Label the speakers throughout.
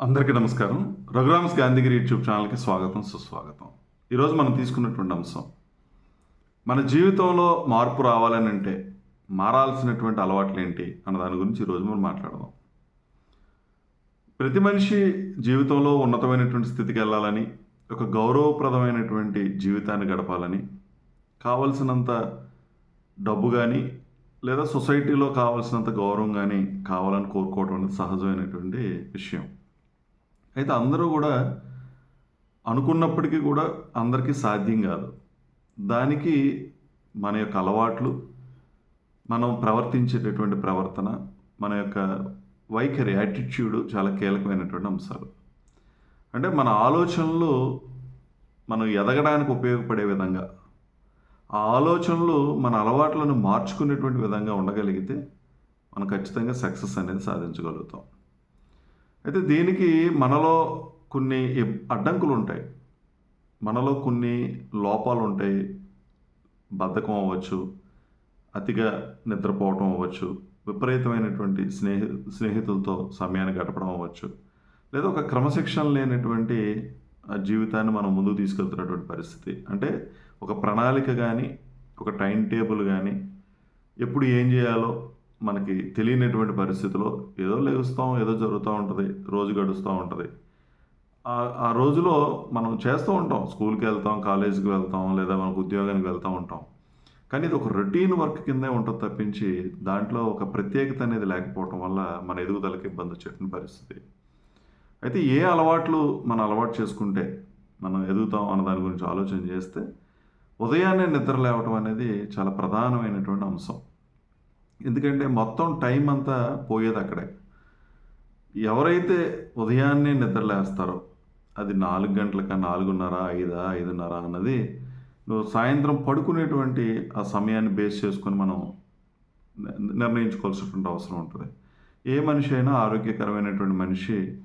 Speaker 1: అందరికీ నమస్కారం. రఘురామ్స్ గాంధీగిరి యూట్యూబ్ ఛానల్కి స్వాగతం సుస్వాగతం. ఈరోజు మనం తీసుకున్నటువంటి అంశం మన జీవితంలో మార్పు రావాలని అంటే మారాల్సినటువంటి అలవాట్లు ఏంటి అన్న దాని గురించి ఈరోజు మనం మాట్లాడదాం. ప్రతి మనిషి జీవితంలో ఉన్నతమైనటువంటి స్థితికి వెళ్ళాలని ఒక గౌరవప్రదమైనటువంటి జీవితాన్ని గడపాలని కావలసినంత డబ్బు కానీ లేదా సొసైటీలో కావాల్సినంత గౌరవం కానీ కావాలని కోరుకోవడం అనేది సహజమైనటువంటి విషయం. అయితే అందరూ కూడా అనుకున్నప్పటికీ కూడా అందరికీ సాధ్యం కాదు. దానికి మన యొక్క అలవాట్లు మనం ప్రవర్తించేటటువంటి ప్రవర్తన మన యొక్క వైఖరి యాటిట్యూడ్ చాలా కీలకమైనటువంటి అంశాలు. అంటే మన ఆలోచనలు మనం ఎదగడానికి ఉపయోగపడే విధంగా ఆ ఆలోచనలు మన అలవాట్లను మార్చుకునేటువంటి విధంగా ఉండగలిగితే మనం ఖచ్చితంగా సక్సెస్ అనేది సాధించగలుగుతాం. అయితే దీనికి మనలో కొన్ని అడ్డంకులు ఉంటాయి మనలో కొన్ని లోపాలు ఉంటాయి బద్ధకం అవ్వచ్చు అతిగా నిద్రపోవటం అవ్వచ్చు విపరీతమైనటువంటి స్నేహి స్నేహితులతో సమయాన్ని గడపడం అవ్వచ్చు లేదా ఒక క్రమశిక్షణ లేనటువంటి జీవితాన్ని మనం ముందుకు తీసుకెళ్తున్నటువంటి పరిస్థితి. అంటే ఒక ప్రణాళిక కానీ ఒక టైం టేబుల్ కానీ ఎప్పుడు ఏం చేయాలో మనకి తెలియనటువంటి పరిస్థితిలో ఏదో లేస్తాం ఏదో జరుగుతూ ఉంటుంది రోజు గడుస్తూ ఉంటుంది. ఆ- రోజులో మనం చేస్తూ ఉంటాం. స్కూల్కి వెళ్తాం కాలేజీకి వెళ్తాం లేదా మనకు ఉద్యోగానికి వెళ్తూ ఉంటాం. కానీ ఇది ఒక రొటీన్ వర్క్ కిందే ఉంటుంది తప్పించి దాంట్లో ఒక ప్రత్యేకత అనేది లేకపోవటం వల్ల మన ఎదుగుదలకి ఇబ్బంది వచ్చేటువంటి పరిస్థితి. అయితే ఏ అలవాట్లు మనం అలవాటు చేసుకుంటే మనం ఎదుగుతాం అన్న దాని గురించి ఆలోచన చేస్తే ఉదయాన్నే నిద్ర లేవటం అనేది చాలా ప్రధానమైనటువంటి అంశం. ఎందుకంటే మొత్తం టైం అంతా పోయేది అక్కడే. ఎవరైతే ఉదయాన్నే నిద్రలేస్తారో అది నాలుగు గంటలక నాలుగున్నర ఐదా ఐదున్నర అన్నది నువ్వు సాయంత్రం పడుకునేటువంటి ఆ సమయాన్ని బేస్ చేసుకొని మనం నిర్ణయించుకోవాల్సినటువంటి అవసరం ఉంటుంది. ఏ మనిషి అయినా ఆరోగ్యకరమైనటువంటి మనిషి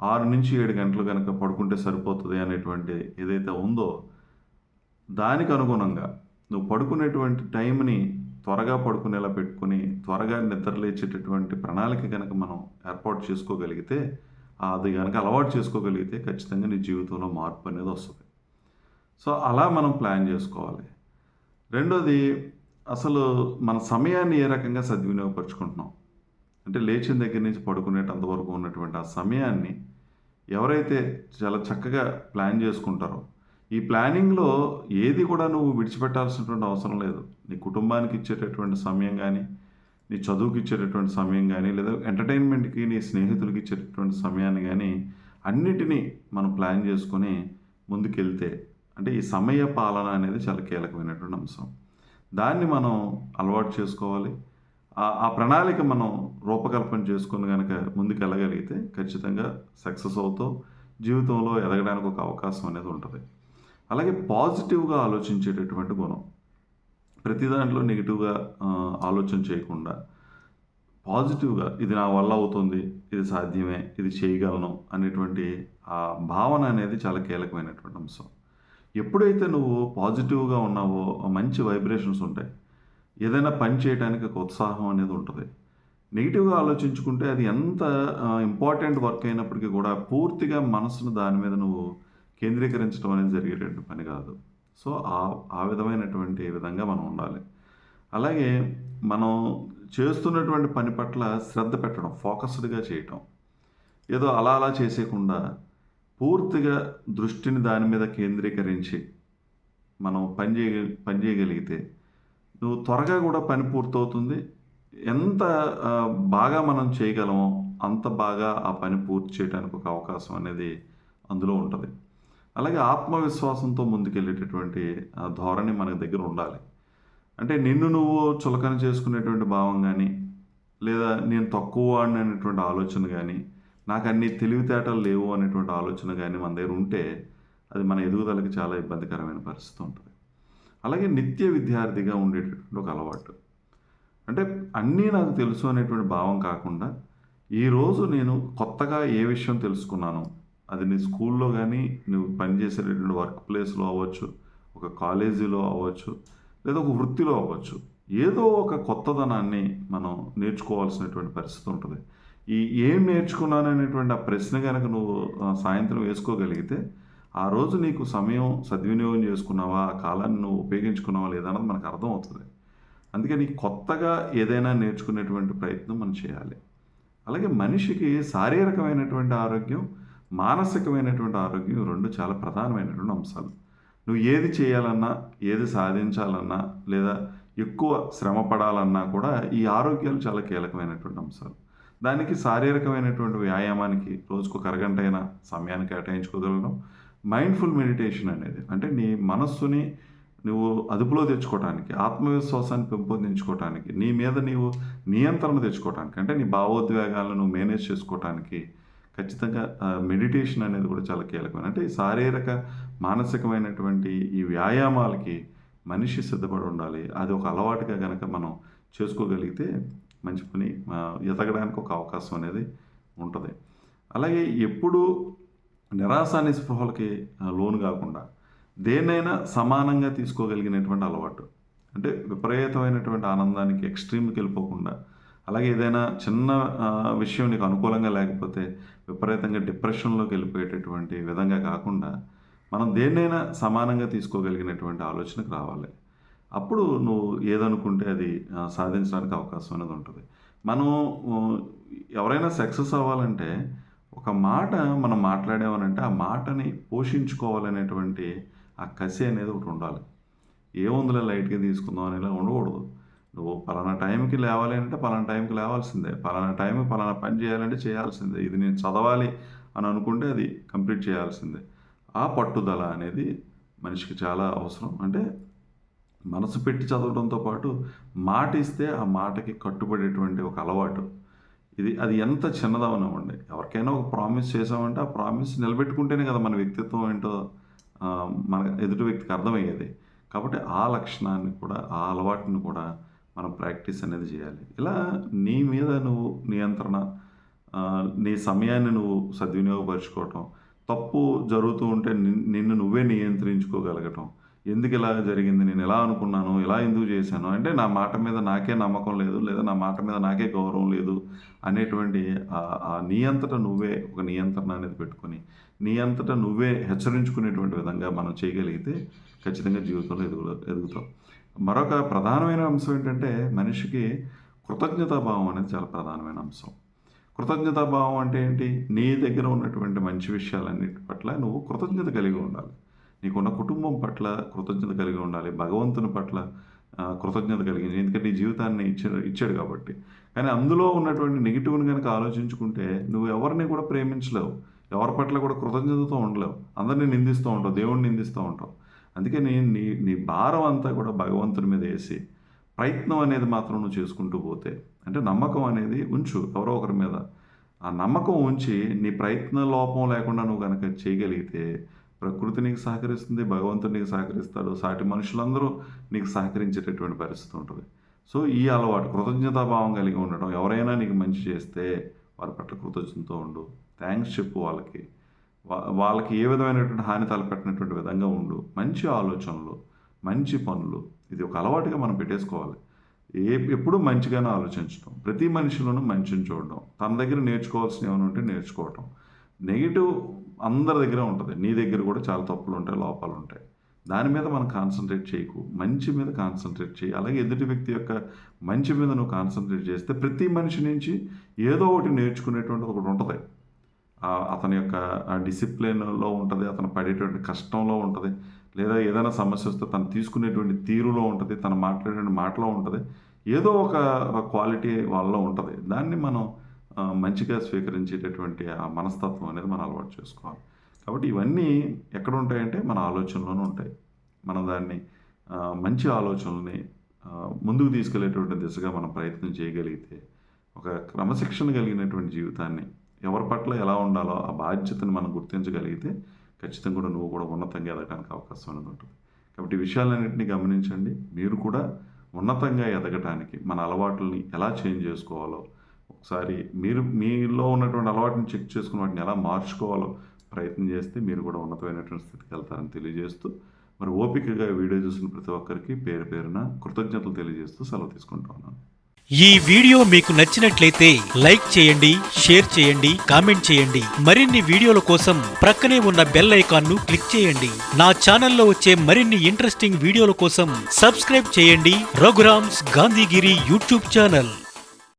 Speaker 1: ఆరు నుంచి ఏడు గంటలు కనుక పడుకుంటే సరిపోతుంది అనేటువంటి ఏదైతే ఉందో దానికి అనుగుణంగా నువ్వు పడుకునేటువంటి టైంని త్వరగా పడుకునేలా పెట్టుకుని త్వరగా నిద్ర లేచేటటువంటి ప్రణాళిక కనుక మనం ఏర్పాటు చేసుకోగలిగితే అది కనుక అలవాటు చేసుకోగలిగితే ఖచ్చితంగా నీ జీవితంలో మార్పు అనేది వస్తుంది. సో అలా మనం ప్లాన్ చేసుకోవాలి. రెండోది అసలు మన సమయాన్ని ఏ రకంగా సద్వినియోగపరుచుకుంటున్నాం? అంటే లేచిన దగ్గర నుంచి పడుకునేటంత వరకు ఉన్నటువంటి ఆ సమయాన్ని ఎవరైతే చాలా చక్కగా ప్లాన్ చేసుకుంటారో ఈ ప్లానింగ్లో ఏది కూడా నువ్వు విడిచిపెట్టాల్సినటువంటి అవసరం లేదు. నీ కుటుంబానికి ఇచ్చేటటువంటి సమయం కానీ నీ చదువుకి ఇచ్చేటటువంటి సమయం కానీ లేదా ఎంటర్టైన్మెంట్కి నీ స్నేహితులకి ఇచ్చేటటువంటి సమయాన్ని కానీ అన్నిటినీ మనం ప్లాన్ చేసుకొని ముందుకెళ్తే అంటే ఈ సమయ పాలన అనేది చాలా కీలకమైనటువంటి అంశం. దాన్ని మనం అలవాటు చేసుకోవాలి. ఆ- ప్రణాళిక మనం రూపకల్పన చేసుకుని కనుక ముందుకు వెళ్ళగలిగితే ఖచ్చితంగా సక్సెస్ అవుతూ జీవితంలో ఎదగడానికి ఒక అవకాశం అనేది ఉంటుంది. అలాగే పాజిటివ్గా ఆలోచించేటటువంటి గుణం. ప్రతి దాంట్లో నెగిటివ్గా ఆలోచన చేయకుండా పాజిటివ్గా ఇది నా వల్ల అవుతుంది ఇది సాధ్యమే ఇది చేయగలను అనేటువంటి ఆ భావన అనేది చాలా కీలకమైనటువంటి అంశం. ఎప్పుడైతే నువ్వు పాజిటివ్గా ఉన్నావో మంచి వైబ్రేషన్స్ ఉంటాయి. ఏదైనా పని చేయడానికి ఒక ఉత్సాహం అనేది ఉంటుంది. నెగిటివ్గా ఆలోచించుకుంటే అది ఎంత ఇంపార్టెంట్ వర్క్ అయినప్పటికీ కూడా పూర్తిగా మనసును దాని మీద నువ్వు కేంద్రీకరించడం అనేది జరిగేటువంటి పని కాదు. సో ఆ ఆ విధమైనటువంటి విధంగా మనం ఉండాలి. అలాగే మనం చేస్తున్నటువంటి పని పట్ల శ్రద్ధ పెట్టడం ఫోకస్డ్గా చేయటం. ఏదో అలా అలా చేసేయకుండా పూర్తిగా దృష్టిని దాని మీద కేంద్రీకరించి మనం పని చేయ పని చేయగలిగితే నువ్వు త్వరగా కూడా పని పూర్తవుతుంది. ఎంత బాగా మనం చేయగలమో అంత బాగా ఆ పని పూర్తి చేయడానికి ఒక అవకాశం అనేది అందులో ఉంటుంది. అలాగే ఆత్మవిశ్వాసంతో ముందుకెళ్ళేటటువంటి ఆ ధోరణి మన దగ్గర ఉండాలి. అంటే నిన్ను నువ్వు చులకన చేసుకునేటువంటి భావం కానీ లేదా నేను తక్కువ అనేటువంటి ఆలోచన కానీ నాకు అన్ని తెలివితేటలు లేవు అనేటువంటి ఆలోచన కానీ మన దగ్గర ఉంటే అది మన ఎదుగుదలకు చాలా ఇబ్బందికరమైన పరిస్థితి ఉంటుంది. అలాగే నిత్య విద్యార్థిగా ఉండేటటువంటి ఒక అలవాటు. అంటే అన్నీ నాకు తెలుసు అనేటువంటి భావం కాకుండా ఈరోజు నేను కొత్తగా ఏ విషయం తెలుసుకున్నాను అది నీ స్కూల్లో కానీ నువ్వు పనిచేసేటటువంటి వర్క్ ప్లేస్లో అవ్వచ్చు ఒక కాలేజీలో అవ్వచ్చు లేదా ఒక వృత్తిలో అవ్వచ్చు. ఏదో ఒక కొత్తదనాన్ని మనం నేర్చుకోవాల్సినటువంటి పరిస్థితి ఉంటుంది. ఈ ఏం నేర్చుకున్నాను అనేటువంటి ఆ ప్రశ్న కనుక నువ్వు సాయంత్రం వేసుకోగలిగితే ఆ రోజు నీకు సమయం సద్వినియోగం చేసుకున్నావా ఆ కాలాన్ని నువ్వు ఉపయోగించుకున్నావా లేదన్నది మనకు అర్థం అవుతుంది అందుకని కొత్తగా ఏదైనా నేర్చుకునేటువంటి ప్రయత్నం మనం చేయాలి. అలాగే మనిషికి శారీరకమైనటువంటి ఆరోగ్యం మానసికమైనటువంటి ఆరోగ్యం రెండు చాలా ప్రధానమైనటువంటి అంశాలు. నువ్వు ఏది చేయాలన్నా ఏది సాధించాలన్నా లేదా ఎక్కువ శ్రమ పడాలన్నా కూడా ఈ ఆరోగ్యాలు చాలా కీలకమైనటువంటి అంశాలు. దానికి శారీరకమైనటువంటి వ్యాయామానికి రోజుకు అరగంట అయినా సమయాన్ని కేటాయించుకోగలగడం. మైండ్ఫుల్ మెడిటేషన్ అనేది అంటే నీ మనస్సుని నువ్వు అదుపులో తెచ్చుకోవటానికి ఆత్మవిశ్వాసాన్ని పెంపొందించుకోవటానికి నీ మీద నీవు నియంత్రణ తెచ్చుకోవటానికి అంటే నీ భావోద్వేగాలను మేనేజ్ చేసుకోవటానికి ఖచ్చితంగా మెడిటేషన్ అనేది కూడా చాలా కీలకమైన అంటే శారీరక మానసికమైనటువంటి ఈ వ్యాయామాలకి మనిషి సిద్ధపడి ఉండాలి. అది ఒక అలవాటుగా కనుక మనం చేసుకోగలిగితే మంచి పని ఎదగడానికి ఒక అవకాశం అనేది ఉంటుంది. అలాగే ఎప్పుడు నిరాశ స్పృహలకి లోను కాకుండా దేన్నైనా సమానంగా తీసుకోగలిగినటువంటి అలవాటు. అంటే విపరీతమైనటువంటి ఆనందానికి ఎక్స్ట్రీమ్కి వెళ్ళిపోకుండా అలాగే ఏదైనా చిన్న విషయం నీకు అనుకూలంగా లేకపోతే విపరీతంగా డిప్రెషన్లోకి వెళ్ళిపోయేటటువంటి విధంగా కాకుండా మనం దేన్నైనా సమానంగా తీసుకోగలిగినటువంటి ఆలోచనకు రావాలి. అప్పుడు నువ్వు ఏదనుకుంటే అది సాధించడానికి అవకాశం అనేది ఉంటుంది. మనం ఎవరైనా సక్సెస్ అవ్వాలంటే ఒక మాట మనం మాట్లాడామనంటే ఆ మాటని పోషించుకోవాలనేటువంటి ఆ కసి అనేది ఒకటి ఉండాలి. ఏముందిలే లైట్గా తీసుకుందాం అనేలా ఉండకూడదు. నువ్వు పలానా టైంకి లేవాలి అంటే పలానా టైంకి లేవాల్సిందే. పలానా టైంకి పలానా పని చేయాలంటే చేయాల్సిందే. ఇది నేను చదవాలి అని అనుకుంటే అది కంప్లీట్ చేయాల్సిందే. ఆ పట్టుదల అనేది మనిషికి చాలా అవసరం. అంటే మనసు పెట్టి చదవడంతో పాటు మాట ఇస్తే ఆ మాటకి కట్టుబడేటువంటి ఒక అలవాటు. ఇది అది ఎంత చిన్నదవనివ్వండి. ఎవరికైనా ఒక ప్రామిస్ చేసామంటే ఆ ప్రామిస్ నిలబెట్టుకుంటేనే కదా మన వ్యక్తిత్వం ఏంటో మన ఎదుటి వ్యక్తికి అర్థమయ్యేది. కాబట్టి ఆ లక్షణాన్ని కూడా ఆ అలవాటుని కూడా మనం ప్రాక్టీస్ అనేది చేయాలి. ఇలా నీ మీద నువ్వు నియంత్రణ నీ సమయాన్ని నువ్వు సద్వినియోగపరచుకోవటం తప్పు జరుగుతూ ఉంటే నిన్- నిన్ను నువ్వే నియంత్రించుకోగలగటం ఎందుకు ఇలా జరిగింది? నేను ఎలా అనుకున్నాను? ఎలా ఎందుకు చేశాను? అంటే నా మాట మీద నాకే నమ్మకం లేదు లేదా నా మాట మీద నాకే గౌరవం లేదు అనేటువంటి ఆ- నియంత్రణ నువ్వే ఒక నియంత్రణ అనేది పెట్టుకొని నీ నువ్వే హెచ్చరించుకునేటువంటి విధంగా మనం చేయగలిగితే ఖచ్చితంగా జీవితంలో ఎదుగు ఎదుగుతాం. మరొక ప్రధానమైన అంశం ఏంటంటే మనిషికి కృతజ్ఞతాభావం అనేది చాలా ప్రధానమైన అంశం. కృతజ్ఞతాభావం అంటే ఏంటి? నీ దగ్గర ఉన్నటువంటి మంచి విషయాలన్నిటి పట్ల నువ్వు కృతజ్ఞత కలిగి ఉండాలి. నీకున్న కుటుంబం పట్ల కృతజ్ఞత కలిగి ఉండాలి భగవంతుని పట్ల కృతజ్ఞత కలిగి ఎందుకంటే నీ జీవితాన్ని ఇచ్చాడు ఇచ్చాడు కాబట్టి. కానీ అందులో ఉన్నటువంటి నెగిటివ్ని కనుక ఆలోచించుకుంటే నువ్వు ఎవరిని కూడా ప్రేమించలేవు. ఎవరి పట్ల కూడా కృతజ్ఞతతో ఉండలేవు. అందరినీ నిందిస్తూ ఉంటావు దేవుడిని నిందిస్తూ ఉంటావు. అందుకే నీ నీ నీ భారం అంతా కూడా భగవంతుని మీద వేసి ప్రయత్నం అనేది మాత్రం నువ్వు చేసుకుంటూ పోతే అంటే నమ్మకం అనేది ఉంచు. ఎవరో ఒకరి మీద. ఆ నమ్మకం ఉంచి నీ ప్రయత్న లోపం లేకుండా నువ్వు కనుక చేయగలిగితే ప్రకృతి నీకు సహకరిస్తుంది భగవంతుడు నీకు సహకరిస్తాడు సాటి మనుషులందరూ నీకు సహకరించేటటువంటి పరిస్థితి ఉంటుంది. సో ఈ అలవాటు కృతజ్ఞతాభావం కలిగి ఉండడం ఎవరైనా నీకు మంచి చేస్తే వారి పట్ల కృతజ్ఞతతో ఉండు థ్యాంక్స్ చెప్పు వాళ్ళకి. వా- వాళ్ళకి ఏ విధమైనటువంటి హాని తలపెట్టినటువంటి విధంగా ఉండు మంచి ఆలోచనలు మంచి పనులు ఇది ఒక అలవాటుగా మనం పెట్టేసుకోవాలి. ఏ ఎప్పుడూ మంచిగానే ఆలోచించడం ప్రతి మనిషిలోనూ మంచిని చూడడం తన దగ్గర నేర్చుకోవాల్సిన ఏమైనా ఉంటే నేర్చుకోవటం. నెగిటివ్ అందరి దగ్గర ఉంటుంది. నీ దగ్గర కూడా చాలా తప్పులు ఉంటాయి లోపాలు ఉంటాయి. దాని మీద మనం కాన్సన్ట్రేట్ చేయకు. మంచి మీద కాన్సన్ట్రేట్ చేయి. అలాగే ఎదుటి వ్యక్తి యొక్క మంచి మీద నువ్వు కాన్సన్ట్రేట్ చేస్తే ప్రతి మనిషి నుంచి ఏదో ఒకటి నేర్చుకునేటువంటిది ఒకటి ఉంటుంది. అతని యొక్క డిసిప్లిన్లో ఉంటుంది అతను పడేటువంటి కష్టంలో ఉంటుంది లేదా ఏదైనా సమస్య వస్తే తను తీసుకునేటువంటి తీరులో ఉంటుంది తను మాట్లాడే మాటలో ఉంటుంది. ఏదో ఒక క్వాలిటీ వాళ్ళలో ఉంటుంది. దాన్ని మనం మంచిగా స్వీకరించేటటువంటి ఆ మనస్తత్వం అనేది మనం అలవాటు చేసుకోవాలి. కాబట్టి ఇవన్నీ ఎక్కడ ఉంటాయంటే మన ఆలోచనలోనే ఉంటాయి. మనం దాన్ని మంచి ఆలోచనల్ని ముందుకు తీసుకెళ్ళేటువంటి దిశగా మనం ప్రయత్నం చేయగలిగితే ఒక క్రమశిక్షణ కలిగినటువంటి జీవితాన్ని ఎవరి పట్ల ఎలా ఉండాలో ఆ బాధ్యతను మనం గుర్తించగలిగితే ఖచ్చితంగా కూడా నువ్వు కూడా ఉన్నతంగా ఎదగడానికి అవకాశం అనేది ఉంటుంది. కాబట్టి ఈ విషయాలన్నింటినీ గమనించండి. మీరు కూడా ఉన్నతంగా ఎదగటానికి మన అలవాట్లని ఎలా చేంజ్ చేసుకోవాలో ఒకసారి మీరు మీలో ఉన్నటువంటి అలవాటుని చెక్ చేసుకుని వాటిని ఎలా మార్చుకోవాలో ప్రయత్నం చేస్తే మీరు కూడా ఉన్నతమైనటువంటి స్థితికి వెళ్తారని తెలియజేస్తూ మరి ఓపికగా వీడియో చూసిన ప్రతి ఒక్కరికి పేరు పేరున కృతజ్ఞతలు తెలియజేస్తూ సెలవు తీసుకుంటా ఉన్నాను.
Speaker 2: ఈ వీడియో మీకు నచ్చినట్లయితే లైక్ చేయండి షేర్ చేయండి కామెంట్ చేయండి. మరిన్ని వీడియోల కోసం ప్రక్కనే ఉన్న బెల్ ఐకాన్ను క్లిక్ చేయండి. నా ఛానల్లో వచ్చే మరిన్ని ఇంట్రెస్టింగ్ వీడియోల కోసం సబ్స్క్రైబ్ చేయండి. Raghuram's Gandhigiri YouTube channel.